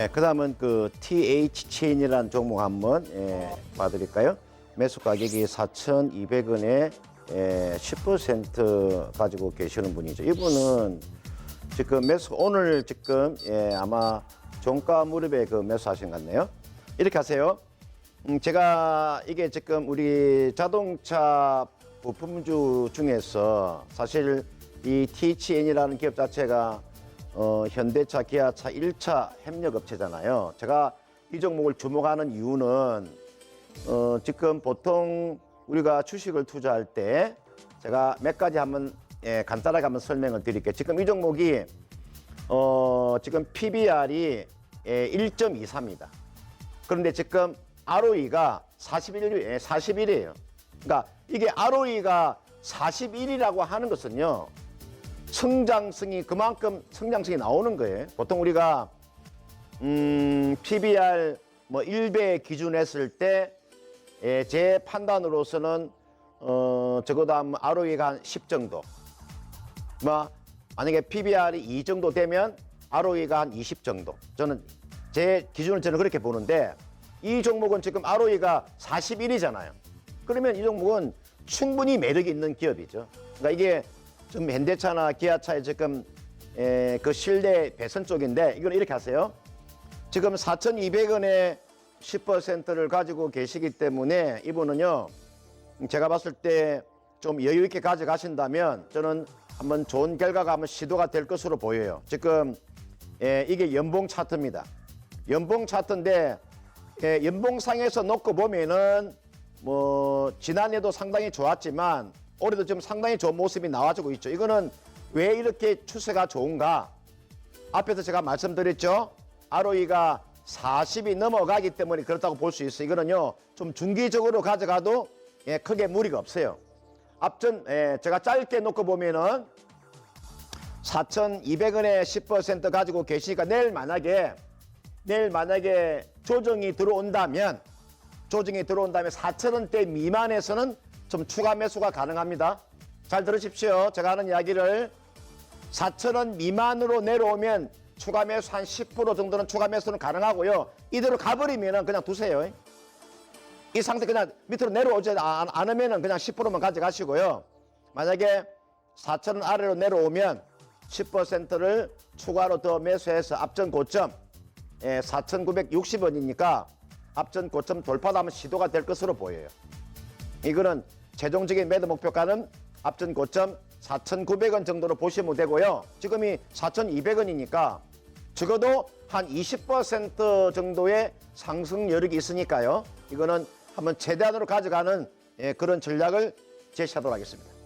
예, 그 다음은 그 TH체인이라는 종목 한번 예, 봐드릴까요? 매수 가격이 4,200원에 예, 10% 가지고 계시는 분이죠. 이분은 지금 매수 오늘 지금 예, 아마 종가 무렵에 그 매수하신 것 같네요. 이렇게 하세요. 음, 제가 이게 지금 우리 자동차 부품주 중에서 사실 이 THN이라는 기업 자체가 어, 현대차, 기아차 1차 협력업체잖아요. 제가 이 종목을 주목하는 이유는 어, 지금 보통 우리가 주식을 투자할 때 제가 몇 가지 한번 예, 간단하게 한번 설명을 드릴게요. 지금 이 종목이 어, 지금 PBR이 예, 1.24입니다. 그런데 지금 ROE가 41, 예, 41이에요. 그러니까 이게 ROE가 41이라고 하는 것은요. 성장성이 그만큼 성장성이 나오는 거예요. 보통 우리가 음, PBR 뭐 1배 기준 했을 때, 예, 제 판단으로서는, 어, 적어도 한 ROE가 한 10 정도. 뭐, 만약에 PBR이 2 정도 되면 ROE가 한 20 정도. 저는 제 기준을 저는 그렇게 보는데, 이 종목은 지금 ROE가 41이잖아요. 그러면 이 종목은 충분히 매력이 있는 기업이죠. 그러니까 이게 좀 현대차나 기아차의 지금 에, 그 실내 배선 쪽인데 이건 이렇게 하세요. 지금 4,200원에 10%를 가지고 계시기 때문에 이분은요, 제가 봤을 때 좀 여유 있게 가져가신다면 저는 한번 좋은 결과가 한번 시도가 될 것으로 보여요. 지금 예, 이게 연봉 차트입니다. 연봉 차트인데 예, 연봉상에서 놓고 보면은 뭐 지난해도 상당히 좋았지만 올해도 좀 상당히 좋은 모습이 나와주고 있죠. 이거는 왜 이렇게 추세가 좋은가? 앞에서 제가 말씀드렸죠. ROE가 40이 넘어가기 때문에 그렇다고 볼 수 있어요. 이거는요, 좀 중기적으로 가져가도 예, 크게 무리가 없어요. 앞전, 예, 제가 짧게 놓고 보면은 4,200원에 10% 가지고 계시니까 내일 만약에, 내일 만약에 조정이 들어온다면, 조정이 들어온다면 4,000원대 미만에서는 좀 추가 매수가 가능합니다. 잘 들으십시오. 제가 하는 이야기를 4,000원 미만으로 내려오면 추가 매수 한 10% 정도는 추가 매수는 가능하고요. 이대로 가버리면 그냥 두세요. 이 상태 그냥 밑으로 내려오지 않- 않으면 그냥 10%만 가져가시고요. 만약에 4,000원 아래로 내려오면 10%를 추가로 더 매수해서 앞전 고점 예, 4,960원이니까 앞전 고점 한번 시도가 될 것으로 보여요. 이거는 최종적인 매도 목표가는 앞전 고점 4,900원 정도로 보시면 되고요. 지금이 4,200원이니까 적어도 한 20% 정도의 상승 여력이 있으니까요. 이거는 한번 최대한으로 가져가는 예, 그런 전략을 제시하도록 하겠습니다.